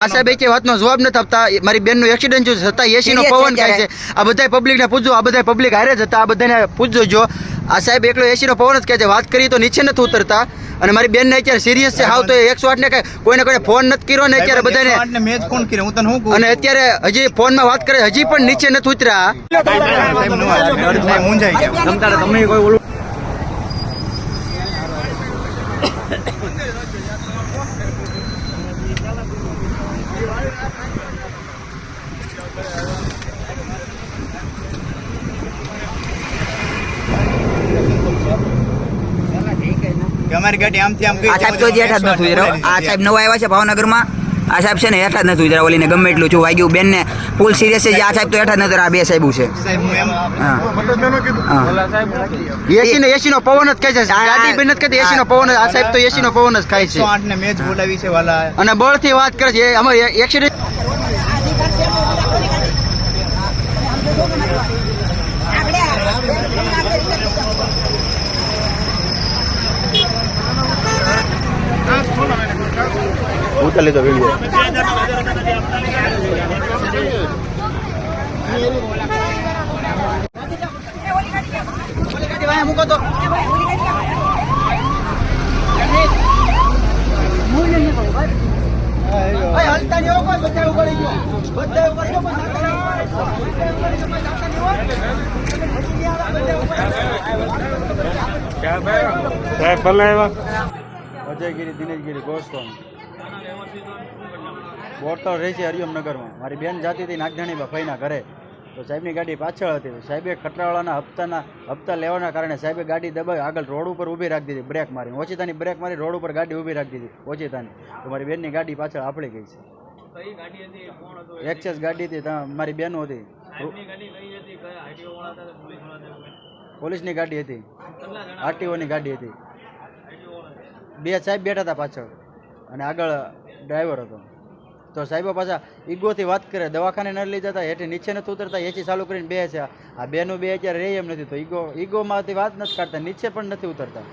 આ સાહેબ એકે વાતનો જવાબ નથી આપતા મારી બેનનો એક્સિડન્ટ થયું છતાં એસી નો પવન ખાય છે આ બધા પબ્લિક ને પૂછજો આ બધા પબ્લિક હારે જ હતા આ બધાને પૂછજો જો આ સાહેબ એકલો એસી નો પવન જ કહે છે વાત કરી તો નીચે નથી ઉતરતા અને મારી બેન ને અત્યારે સિરિયસ છે હાવ તો એકસો આઠ ને કઈ કોઈને કોઈને ફોન નથી કર્યો ને અત્યારે બધાને ને ફોન કર્યો હું અને અત્યારે હજી ફોનમાં વાત કરે હજી પણ નીચે નથી ઉતર્યા સાહેબ નો આવે. સાહેબ મૂંઝાઈ ગયા કે અમારી ગાડી આમથી આમ આ સાહેબ તો હજી હેઠા જ નથી ઉતર્યો. આ સાહેબ નવા આવ્યા છે ભાવનગરમાં. આ સાહેબ છે ને હેઠા જ નથી ઉતર્યા ઓલીને ગમે એટલું છું વાગ્યું બેન ને ફૂલ સિરિયસ છે. આ સાહેબ તો હેઠા જ નથી આ બે સાહેબ છે. સાહેબ હું એમ હા. હા. એસી ને એસી નો પવન જ ખાય છે. ગાડી કહેતી એસી નો પવન આ સાહેબ તો એસી નો પવન જ ખાય છે. આઠ ને મેચ બોલાવી છે વાલા. અને બળથી વાત કરે છે. અમારે એક્સિડન્ટ ઉતાર લીધો વીડિયો મૂકો તો ભાઈ હલતા નહીં હો કોઈ બધા ઉપાડી ગયો બધા ઉપાડી ગયો પણ જાતા નહીં હો. સાહેબ ભલે આવ્યા. અજયગીરી દિનેશગીરી ગોસ્વામી. બોરતળ રહે છે હરિયમનગરમાં મારી બેન જાતી હતી નાગધાણીમાં ભાઈના ઘરે. તો સાહેબની ગાડી પાછળ હતી. સાહેબે ખટરાવાળાના હપ્તાના હપ્તા લેવાના કારણે સાહેબે ગાડી દબાવી આગળ રોડ ઉપર ઊભી રાખી દીધી બ્રેક મારી. ઓચિતાની બ્રેક મારી રોડ ઉપર ગાડી ઊભી રાખી દીધી ઓચિતાની. તો મારી બેનની ગાડી પાછળ આપણી ગઈ છે. એક્સેસ ગાડી હતી મારી બેનો હતી. પોલીસની ગાડી હતી. આરટીઓની ગાડી હતી. બે સાહેબ બેઠા હતા પાછળ. અને આગળ ડ્રાઈવર હતો. તો સાહેબો પાછા ઈગોથી વાત કરે, દવાખાને ન લઈ જતા, હેઠે નીચે નથી ઉતરતા, એસી ચાલુ કરીને બે છે આ બેનું બે અત્યારે રહે એમ નથી. તો ઈગો, ઈગોમાંથી વાત નથી કાઢતા, નીચે પણ નથી ઉતરતા.